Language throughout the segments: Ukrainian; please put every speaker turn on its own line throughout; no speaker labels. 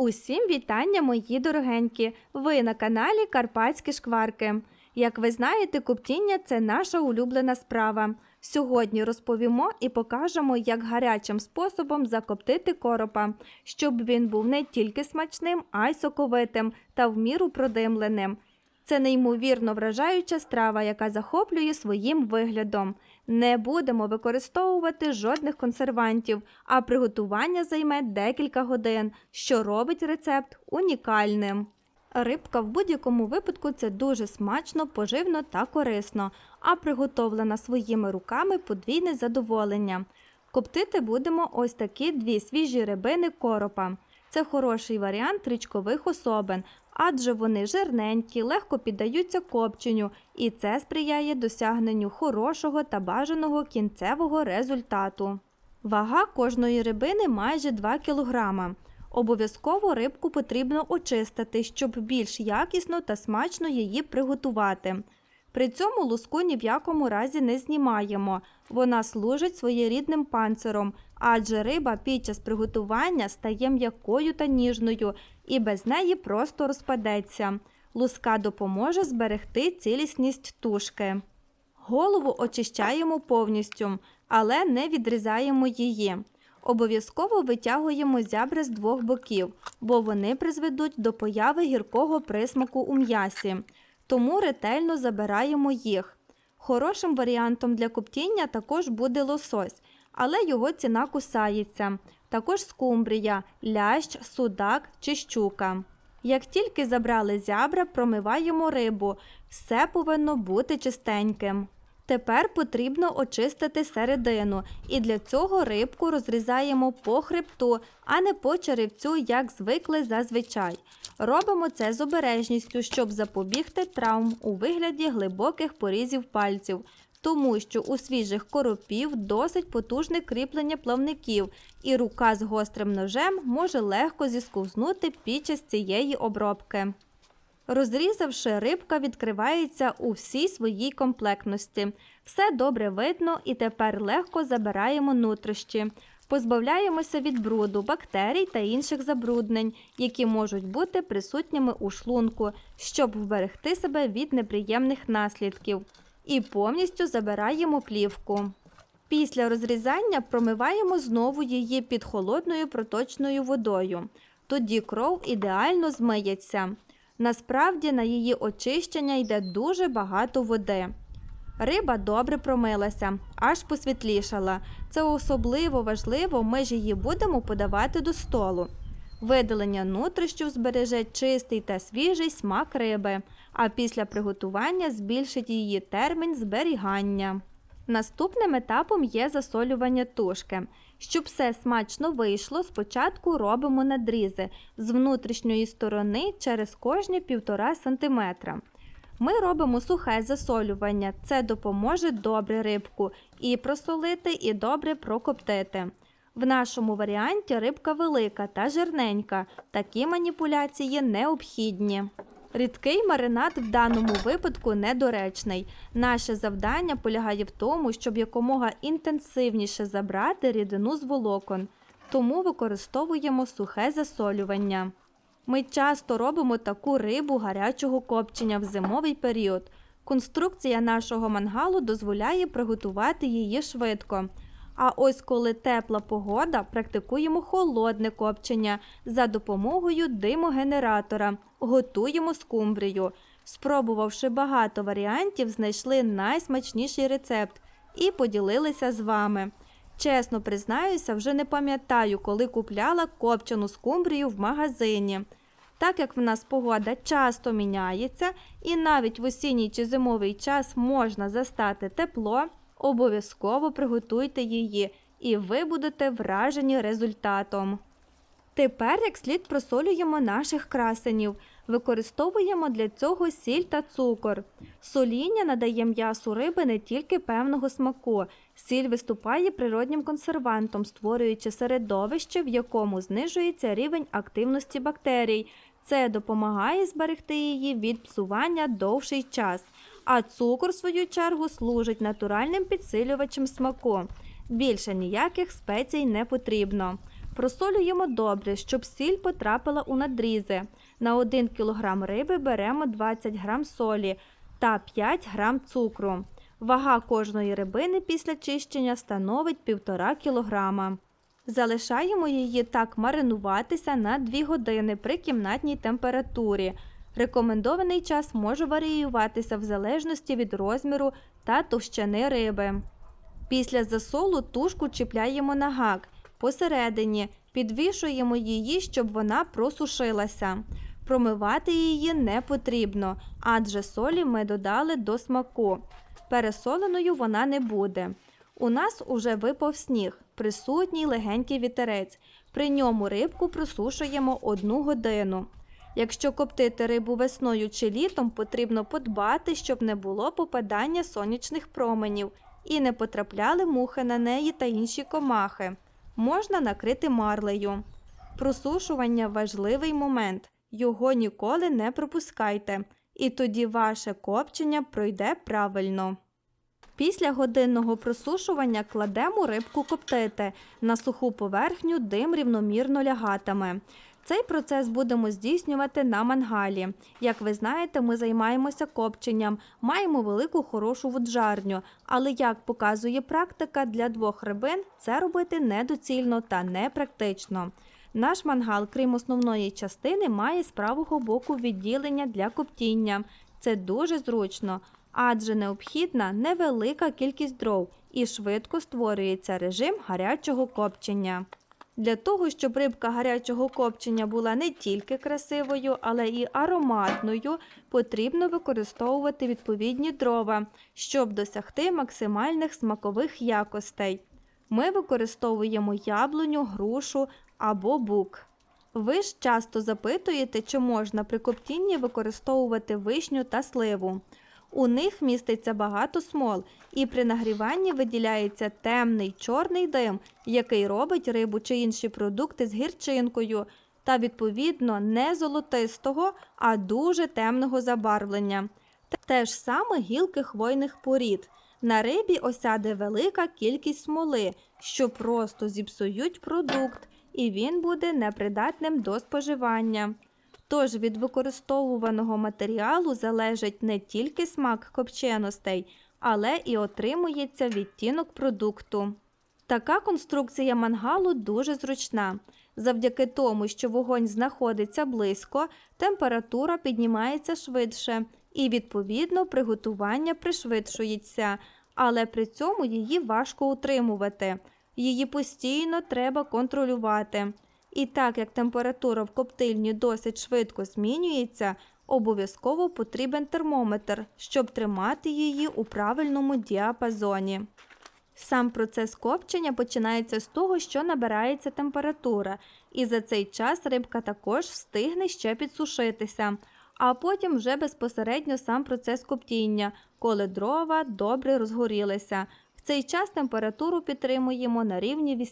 Усім вітання, мої дорогенькі! Ви на каналі Карпатські Шкварки. Як ви знаєте, коптіння це наша улюблена справа. Сьогодні розповімо і покажемо, як гарячим способом закоптити коропа, щоб він був не тільки смачним, а й соковитим та в міру продимленим. Це неймовірно вражаюча страва, яка захоплює своїм виглядом. Не будемо використовувати жодних консервантів, а приготування займе декілька годин, що робить рецепт унікальним. Рибка в будь-якому випадку це дуже смачно, поживно та корисно, а приготовлена своїми руками подвійне задоволення. Коптити будемо ось такі дві свіжі рибини коропа. Це хороший варіант річкових особин, адже вони жирненькі, легко піддаються копченню, і це сприяє досягненню хорошого та бажаного кінцевого результату. Вага кожної рибини майже 2 кг. Обов'язково рибку потрібно очистити, щоб більш якісно та смачно її приготувати. При цьому луску ні в якому разі не знімаємо. Вона служить своєрідним панциром, адже риба під час приготування стає м'якою та ніжною і без неї просто розпадеться. Луска допоможе зберегти цілісність тушки. Голову очищаємо повністю, але не відрізаємо її. Обов'язково витягуємо зябри з двох боків, бо вони призведуть до появи гіркого присмаку у м'ясі. Тому ретельно забираємо їх. Хорошим варіантом для коптіння також буде лосось, але його ціна кусається. Також скумбрія, лящ, судак чи щука. Як тільки забрали зябра, промиваємо рибу. Все повинно бути чистеньким. Тепер потрібно очистити середину, і для цього рибку розрізаємо по хребту, а не по черевцю, як звикли зазвичай. Робимо це з обережністю, щоб запобігти травм у вигляді глибоких порізів пальців, тому що у свіжих коропів досить потужне кріплення плавників, і рука з гострим ножем може легко зісковзнути під час цієї обробки. Розрізавши, рибка відкривається у всій своїй комплектності. Все добре видно і тепер легко забираємо нутрощі. Позбавляємося від бруду, бактерій та інших забруднень, які можуть бути присутніми у шлунку, щоб вберегти себе від неприємних наслідків. І повністю забираємо плівку. Після розрізання промиваємо знову її під холодною проточною водою. Тоді кров ідеально змиється. Насправді на її очищення йде дуже багато води. Риба добре промилася, аж посвітлішала. Це особливо важливо, ми ж її будемо подавати до столу. Видалення нутрищів збереже чистий та свіжий смак риби, а після приготування збільшить її термін зберігання. Наступним етапом є засолювання тушки. Щоб все смачно вийшло, спочатку робимо надрізи з внутрішньої сторони через кожні 1,5 см. Ми робимо сухе засолювання, це допоможе добре рибку і просолити, і добре прокоптити. В нашому варіанті рибка велика та жирненька, такі маніпуляції необхідні. Рідкий маринад в даному випадку недоречний. Наше завдання полягає в тому, щоб якомога інтенсивніше забрати рідину з волокон, тому використовуємо сухе засолювання. Ми часто робимо таку рибу гарячого копчення в зимовий період. Конструкція нашого мангалу дозволяє приготувати її швидко. А ось коли тепла погода, практикуємо холодне копчення за допомогою димогенератора, готуємо скумбрію. Спробувавши багато варіантів, знайшли найсмачніший рецепт і поділилися з вами. Чесно признаюся, вже не пам'ятаю, коли купляла копчену скумбрію в магазині. Так як в нас погода часто міняється, і навіть в осінній чи зимовий час можна застати тепло, обов'язково приготуйте її, і ви будете вражені результатом. Тепер як слід просолюємо наших красенів. Використовуємо для цього сіль та цукор. Соління надає м'ясу риби не тільки певного смаку. Сіль виступає природнім консервантом, створюючи середовище, в якому знижується рівень активності бактерій. Це допомагає зберегти її від псування довший час. А цукор, в свою чергу, служить натуральним підсилювачем смаку. Більше ніяких спецій не потрібно. Просолюємо добре, щоб сіль потрапила у надрізи. На 1 кг риби беремо 20 г солі та 5 г цукру. Вага кожної рибини після чищення становить 1,5 кг. Залишаємо її так маринуватися на 2 години при кімнатній температурі. Рекомендований час може варіюватися в залежності від розміру та товщини риби. Після засолу тушку чіпляємо на гак посередині, підвішуємо її, щоб вона просушилася. Промивати її не потрібно, адже солі ми додали до смаку. Пересоленою вона не буде. У нас уже випав сніг, присутній легенький вітерець. При ньому рибку просушуємо одну годину. Якщо коптити рибу весною чи літом, потрібно подбати, щоб не було попадання сонячних променів і не потрапляли мухи на неї та інші комахи. Можна накрити марлею. Просушування важливий момент. Його ніколи не пропускайте, і тоді ваше копчення пройде правильно. Після годинного просушування кладемо рибку коптити. На суху поверхню дим рівномірно лягатиме. Цей процес будемо здійснювати на мангалі. Як ви знаєте, ми займаємося копченням, маємо велику хорошу воджарню, але як показує практика, для двох рибин це робити недоцільно та непрактично. Наш мангал, крім основної частини, має з правого боку відділення для коптіння. Це дуже зручно, адже необхідна невелика кількість дров і швидко створюється режим гарячого копчення. Для того, щоб рибка гарячого копчення була не тільки красивою, але і ароматною, потрібно використовувати відповідні дрова, щоб досягти максимальних смакових якостей. Ми використовуємо яблуню, грушу або бук. Ви ж часто запитуєте, чи можна при коптінні використовувати вишню та сливу. У них міститься багато смол, і при нагріванні виділяється темний чорний дим, який робить рибу чи інші продукти з гірчинкою, та, відповідно, не золотистого, а дуже темного забарвлення. Те ж саме гілки хвойних порід. На рибі осяде велика кількість смоли, що просто зіпсують продукт, і він буде непридатним до споживання. Тож від використовуваного матеріалу залежить не тільки смак копченостей, але і отримується відтінок продукту. Така конструкція мангалу дуже зручна. Завдяки тому, що вогонь знаходиться близько, температура піднімається швидше і, відповідно, приготування пришвидшується, але при цьому її важко утримувати. Її постійно треба контролювати. І так як температура в коптильні досить швидко змінюється, обов'язково потрібен термометр, щоб тримати її у правильному діапазоні. Сам процес копчення починається з того, що набирається температура, і за цей час рибка також встигне ще підсушитися, а потім вже безпосередньо сам процес коптіння, коли дрова добре розгорілися. Цей час температуру підтримуємо на рівні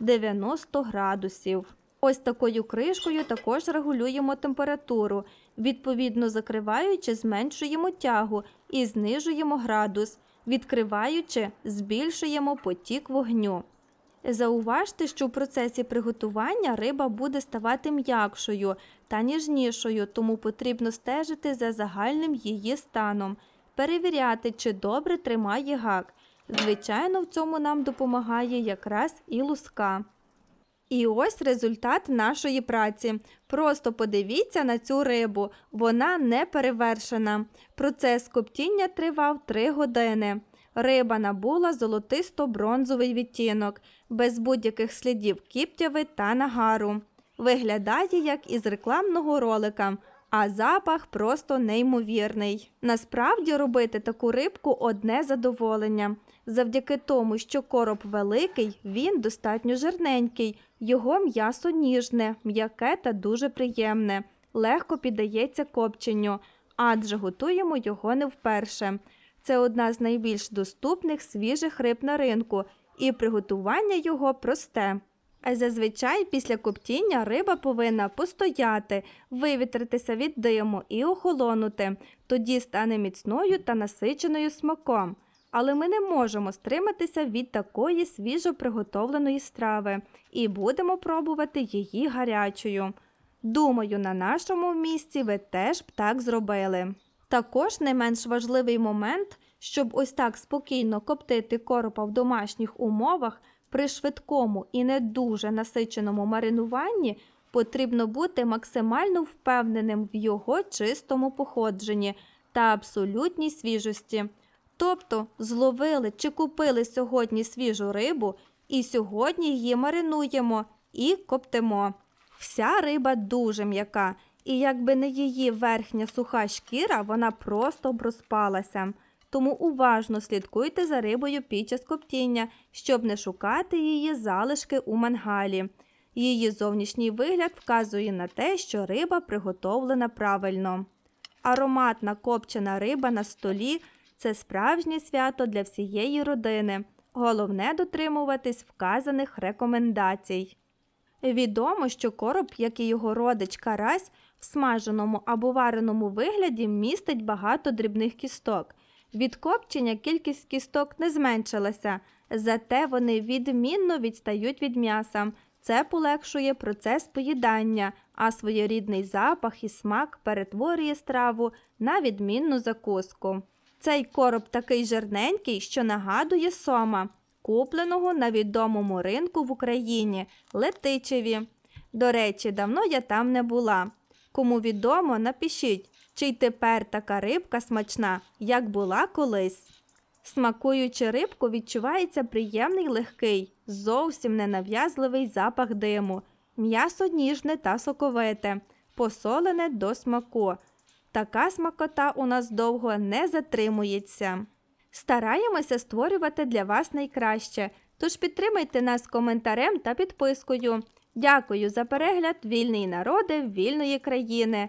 80-90 градусів. Ось такою кришкою також регулюємо температуру, відповідно закриваючи, зменшуємо тягу і знижуємо градус, відкриваючи, збільшуємо потік вогню. Зауважте, що в процесі приготування риба буде ставати м'якшою та ніжнішою, тому потрібно стежити за загальним її станом, перевіряти, чи добре тримає гак. Звичайно, в цьому нам допомагає якраз і луска. І ось результат нашої праці. Просто подивіться на цю рибу, вона не перевершена. Процес коптіння тривав 3 години. Риба набула золотисто-бронзовий відтінок, без будь-яких слідів кіптяви та нагару. Виглядає як із рекламного ролика, а запах просто неймовірний. Насправді робити таку рибку одне задоволення. Завдяки тому, що короб великий, він достатньо жирненький, його м'ясо ніжне, м'яке та дуже приємне, легко піддається копченню, адже готуємо його не вперше. Це одна з найбільш доступних свіжих риб на ринку, і приготування його просте. А зазвичай після коптіння риба повинна постояти, вивітритися від диму і охолонути, тоді стане міцною та насиченою смаком. але ми не можемо стриматися від такої свіжо приготовленої страви і будемо пробувати її гарячою. Думаю, на нашому місці ви теж б так зробили. Також не менш важливий момент, щоб ось так спокійно коптити коропа в домашніх умовах при швидкому і не дуже насиченому маринуванні, потрібно бути максимально впевненим в його чистому походженні та абсолютній свіжості. Тобто зловили чи купили сьогодні свіжу рибу і сьогодні її маринуємо і коптимо. Вся риба дуже м'яка, і якби не її верхня суха шкіра, вона просто б розпалася. Тому уважно слідкуйте за рибою під час коптіння, щоб не шукати її залишки у мангалі. Її зовнішній вигляд вказує на те, що риба приготовлена правильно. Ароматна копчена риба на столі це справжнє свято для всієї родини. Головне дотримуватись вказаних рекомендацій. Відомо, що короб, як і його родич карась, в смаженому або вареному вигляді містить багато дрібних кісток. Від копчення кількість кісток не зменшилася, зате вони відмінно відстають від м'яса. Це полегшує процес поїдання, а своєрідний запах і смак перетворює страву на відмінну закуску. Цей короб такий жирненький, що нагадує сома, купленого на відомому ринку в Україні Летичеві. До речі, давно я там не була. Кому відомо, напишіть, чи й тепер така рибка смачна, як була колись. Смакуючи рибку, відчувається приємний легкий, зовсім ненав'язливий запах диму, м'ясо ніжне та соковите, посолене до смаку. Така смакота у нас довго не затримується. Стараємося створювати для вас найкраще, тож підтримайте нас коментарем та підпискою. Дякую за перегляд вільний народи вільної країни.